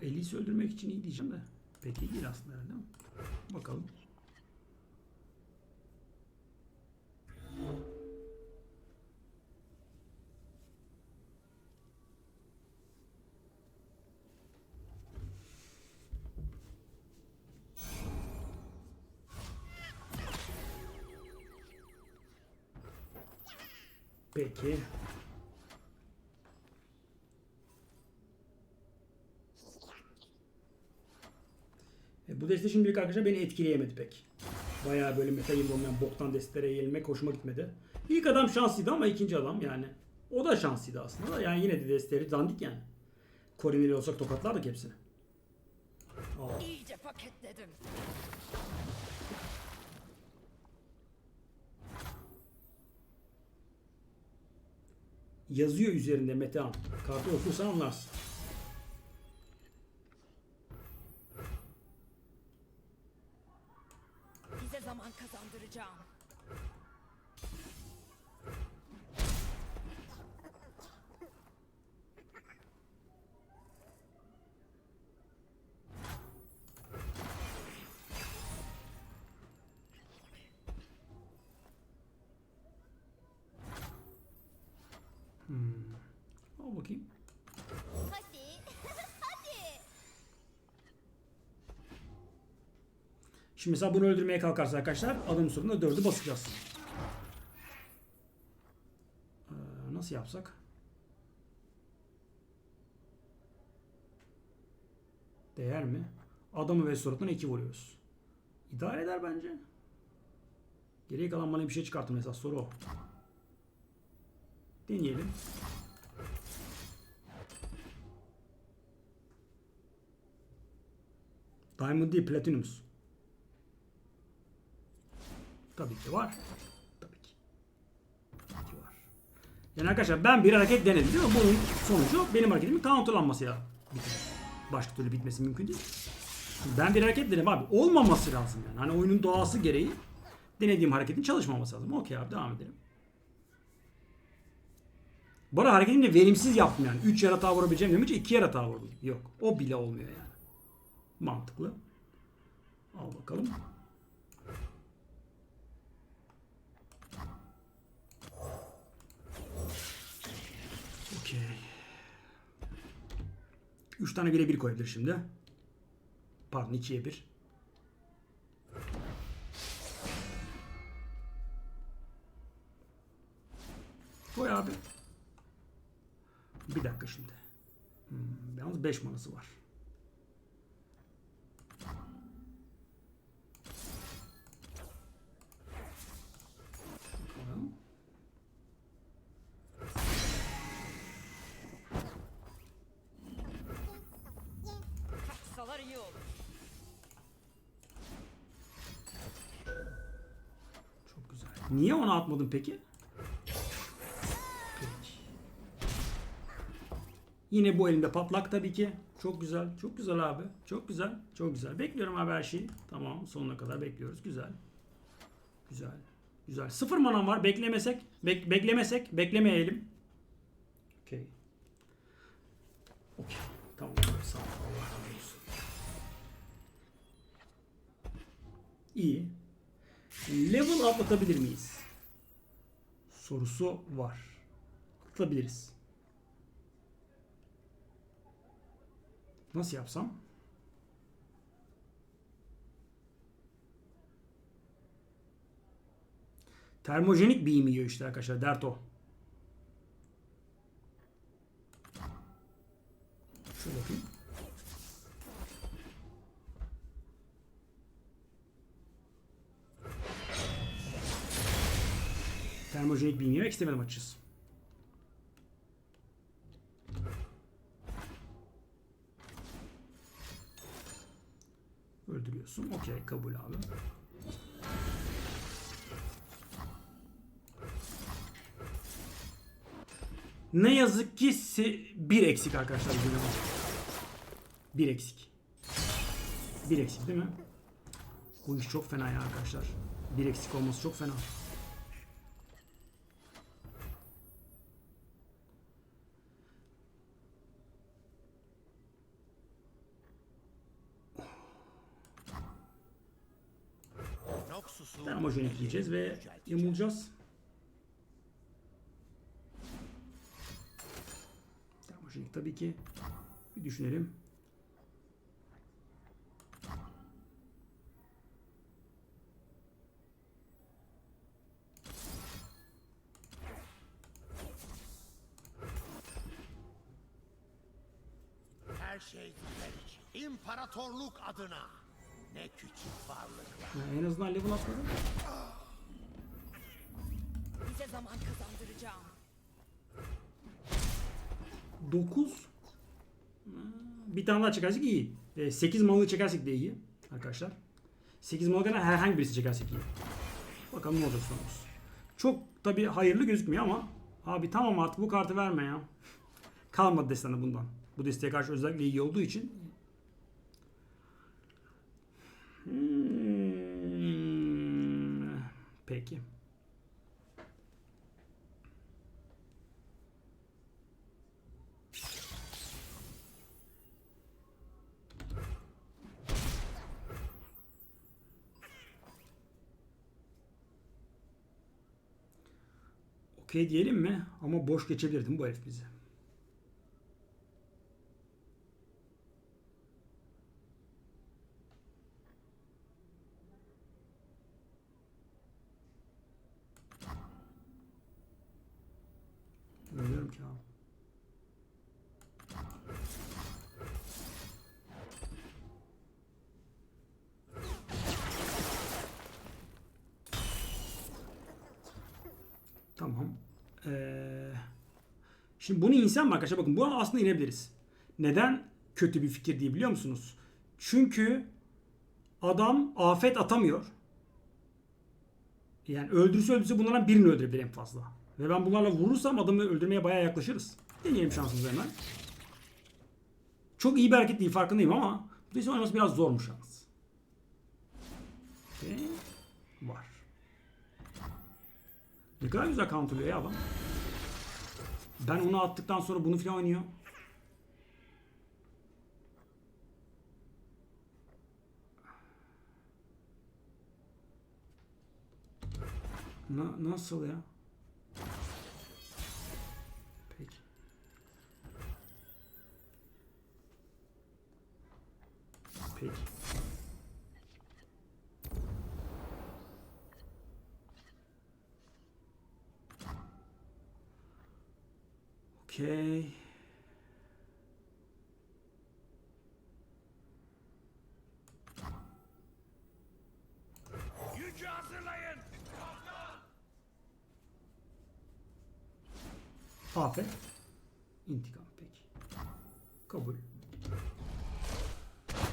Bu Elis'i öldürmek için iyi diyeceğim de. Pek iyi değil aslında herhalde ama. Bakalım. Peki. Bu deste şimdilik arkadaşlar beni etkileyemedi pek. Bayağı böyle meta gibi olmayan boktan destelere yenilmek hoşuma gitmedi. İlk adam şanslıydı ama ikinci adam yani. O da şanslıydı aslında da yani yine de desteleri dandik yani. Korineli olsak tokatlardık hepsini. Aa. İyice paketledim. Yazıyor üzerinde Metehan. Kartı okursan anlarsın. Bize zaman kazandıracağım. Al bakayım. Hadi. Hadi. Şimdi mesela bunu öldürmeye kalkarsa arkadaşlar adım sonunda dördü basacağız. Ee, nasıl yapsak? Değer mi? Adamı ve suratına iki vuruyoruz. İdare eder bence. Geriye kalan bana bir şey çıkartın esas soru o. Deneyelim. Diamond değil Platinum's. Tabii ki var. Tabii ki. Tabii ki var. Yani arkadaşlar ben bir hareket denedim değil mi? Bunun sonucu benim hareketimin counterlanmasıyla bitiyor. Başka türlü bitmesi mümkün değil. Ben bir hareket denedim abi. Olmaması lazım yani. Hani oyunun doğası gereği denediğim hareketin çalışmaması lazım. Okey abi devam edelim. Bu arada hareketimi de verimsiz yaptım yani. 3 yaratığa vurabileceğim demeyince 2 yaratığa vurdum. Yok. O bile olmuyor yani. Mantıklı. Al bakalım. Okey. 3 tane bire bir koyabilir şimdi. Pardon 2'ye 1. Koy abi. Bir dakika şimdi. Hmm, yalnız 5 manası var. Bakalım. Kaçsalar iyi olur. Çok güzel. Niye onu atmadın peki? Peki. Yine bu elimde patlak tabii ki. Çok güzel. Çok güzel abi. Çok güzel. Çok güzel. Bekliyorum abi her şeyi. Tamam. Sonuna kadar bekliyoruz. Güzel. Güzel. Güzel. Sıfır manam var. Beklemesek. Bek beklemesek. Beklemeyelim. Okey. Okey. İyi. Level atlatabilir miyiz? Sorusu var. Atlatabiliriz. Nasıl yapsam? Termojenik beam yiyor işte arkadaşlar. Dert o. Şöyle bakayım. Termojenik beam yemek istemedim açıkçası. Öldürüyorsun. Okey kabul abi. Ne yazık ki bir eksik arkadaşlar. Bir eksik. Bir eksik değil mi? Bu iş çok fena ya arkadaşlar. Bir eksik olması çok fena. Noxus'u Termojenik yiyeceğiz ve yamulacağız. Termojenik tabii ki. Bir düşünelim. Her şey sizler için. İmparatorluk adına. Ne küçük varlıklar. Ha, en azından level atmadım. Bize zaman kazandıracağım. 9 bir tane daha çekersek iyi. 8 malı çekersek de iyi arkadaşlar. 8 malı gene herhangi birisi çekersek iyi. Bakalım ne olacak sonumuz. Çok tabi hayırlı gözükmüyor ama abi tamam artık bu kartı verme ya. Kalmadı destanda bundan. Bu desteğe karşı özellikle iyi olduğu için. Hmm, Peki. Okey diyelim mi? Ama boş geçebilirdim bu herif bizi. Ölüyorum ki abi. Tamam. Ee, şimdi bunu insan mı arkadaşlar? Bakın bu aslında inebiliriz. Neden kötü bir fikir diye biliyor musunuz? Çünkü adam afet atamıyor. Yani öldürse öldürse bunlardan birini öldürebilir en fazla. Ve ben bunlarla vurursam adamı öldürmeye bayağı yaklaşırız. Deneyelim şansımızı hemen. Çok iyi bir hareket değil farkındayım ama bu oynaması biraz zormuş yalnız. Ve var. Ne kadar güzel counterlıyor ya adam. Ben onu attıktan sonra bunu falan oynuyor. Na- nasıl ya? Peki. Peki. Okey. Yükü hazırlayın. Afet. İntikam peki. Kabul.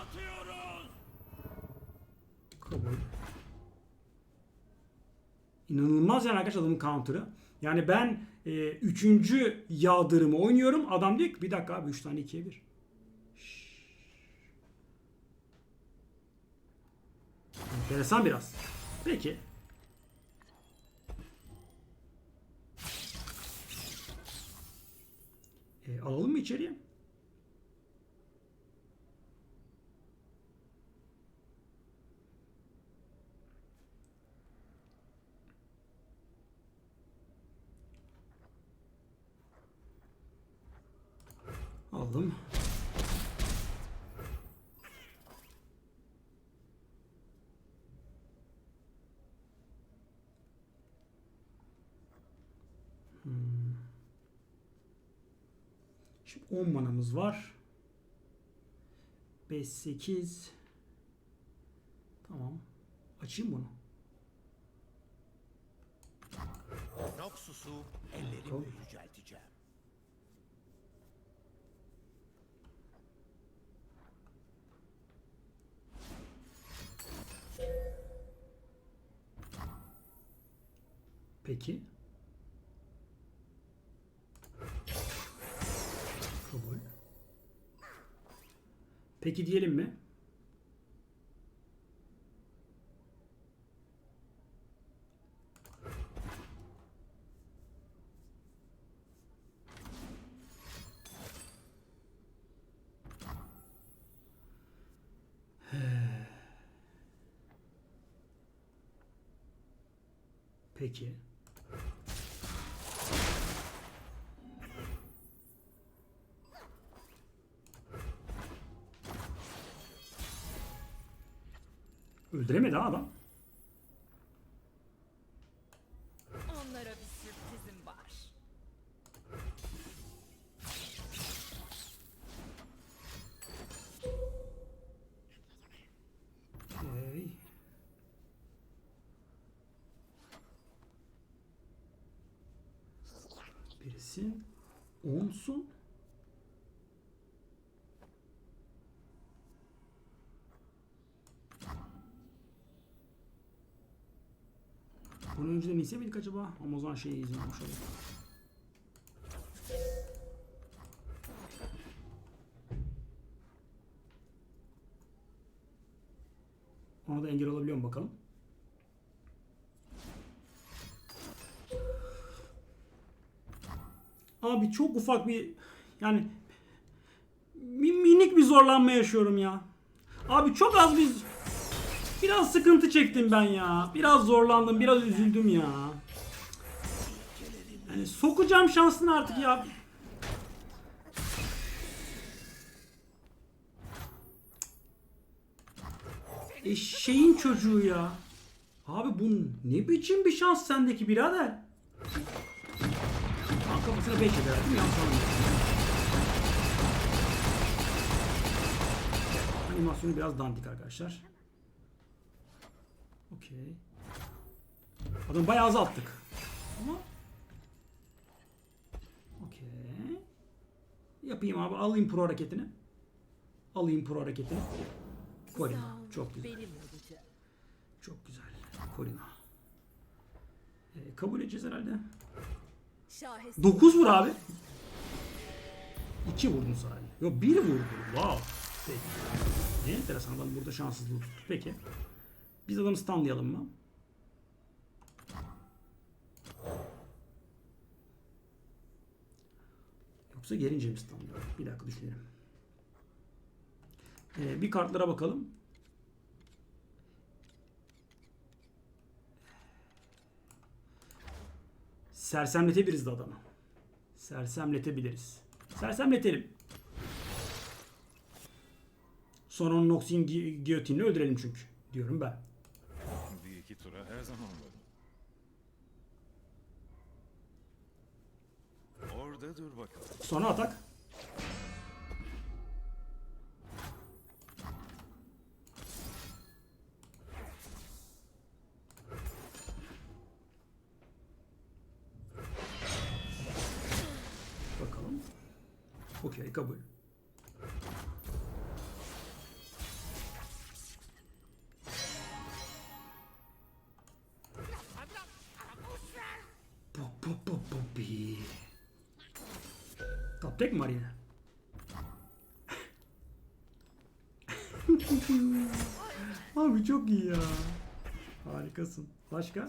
Atıyoruz. Kabul. İnanılmaz yani arkadaşlar adamın counter'ı. Yani ben e, üçüncü yağdırımı oynuyorum. Adam diyor ki bir dakika abi 3 tane 2'ye 1. Enteresan biraz. Peki. E, alalım mı içeriye? Aldım. Hmm. Şimdi 10 manamız var. 5 8 Tamam. Açayım bunu. Noxus'u ellerimle yücelteceğim. Peki. Kabul. Peki diyelim mi? Peki. Öldüremedi ha adam. Onlara bir sürprizim var. Okey. Birisi onsun. Bunu önceden iyisi miydik acaba? Amazon şeyi izliyormuş olur. Ona da engel olabiliyor mu bakalım. Abi çok ufak bir yani mi- minik bir zorlanma yaşıyorum ya. Abi çok az bir biraz sıkıntı çektim ben ya. Biraz zorlandım, biraz üzüldüm ya. Yani sokacağım şansını artık ya. Eşeğin çocuğu ya. Abi bu ne biçim bir şans sendeki birader? Aa, kafasına 5 eder değil mi? Animasyonu biraz dandik arkadaşlar. Okey. Adamı bayağı azalttık. Ama Okey. Yapayım abi. Alayım pro hareketini. Alayım pro hareketini. Corina. Çok güzel. Çok güzel. Corina. Ee, kabul edeceğiz herhalde. Şahes 9 vur abi. 2 vurdun sadece. Yok 1 vurdu. Wow. Peki. Ne enteresan adam burada şanssızlığı tuttu. Peki. Biz adamı stunlayalım mı? Yoksa gelince mi stunlayalım? Bir dakika düşünelim. Ee, bir kartlara bakalım. Sersemletebiliriz de adamı. Sersemletebiliriz. Sersemletelim. Sonra onu Noxin gi- giyotinle öldürelim çünkü. Diyorum ben. Bir iki tura her zaman varım. Orada dur bakalım. Sonra atak. Bakalım. Okey kabul. Mi var? Abi çok iyi ya. Harikasın. Başka?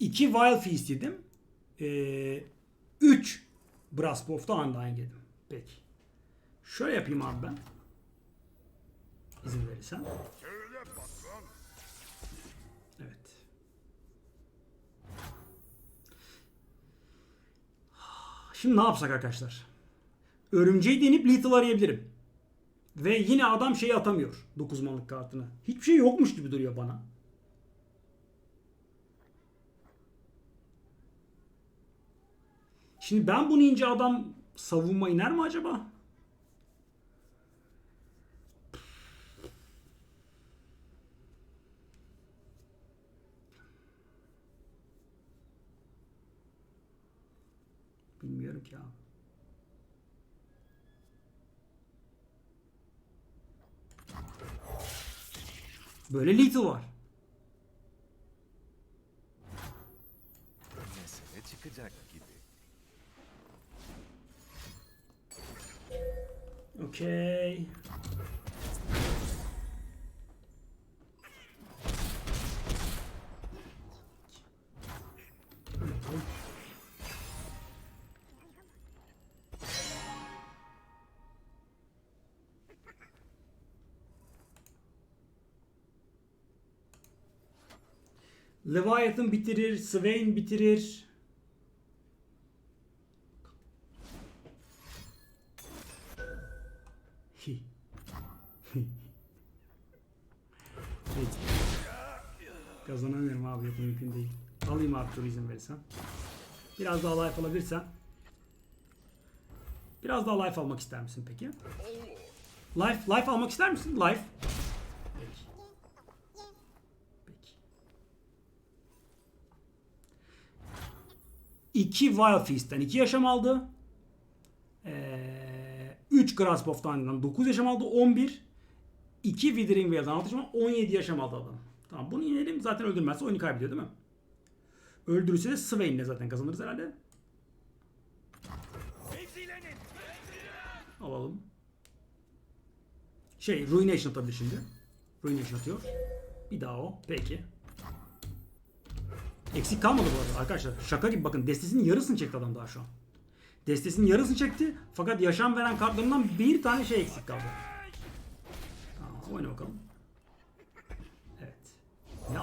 İki Wild Feast yedim. Ee, üç Braspof'ta Undying yedim. Peki. Şöyle yapayım abi ben. İzin verirsen. Evet. Şimdi ne yapsak arkadaşlar? Örümceği denip Lethal arayabilirim. Ve yine adam şeyi atamıyor. 9 manlık kartını. Hiçbir şey yokmuş gibi duruyor bana. Şimdi ben bunu ince adam savunma iner mi acaba? Abi. Böyle Little var. Mesele çıkacak gibi. Okey. Leviathan bitirir. Swain bitirir. Kazanamıyorum abi yok mümkün değil. Alayım abi tur izin verirsen. Biraz daha life alabilirsen. Biraz daha life almak ister misin peki? Life, life almak ister misin? Life. 2 Wildfist'ten 2 yaşam aldı. Ee, 3 Grasp of Dungeon'dan 9 yaşam aldı. 11. 2 Withering Veil'dan 6 yaşam aldı. 17 yaşam aldı adam. Tamam bunu inelim. Zaten öldürmezse oyunu kaybediyor değil mi? Öldürürse de Swain'le zaten kazanırız herhalde. Alalım. Şey Ruination tabii şimdi. Ruination atıyor. Bir daha o. Peki. Eksik kalmadı bu arada arkadaşlar. Şaka gibi bakın destesinin yarısını çekti adam daha şu an. Destesinin yarısını çekti. Fakat yaşam veren kartlarından bir tane şey eksik kaldı. Tamam oyna bakalım. Evet. Ne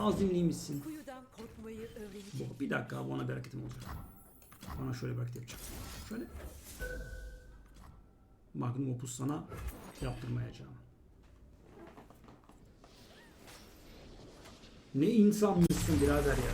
öğrenecek. Bu- Bir dakika abi, ona bir hareketim olacak. Bana şöyle bir hareket yapacağım. Şöyle. Magnum Opus sana yaptırmayacağım. Ne insanmışsın birader ya.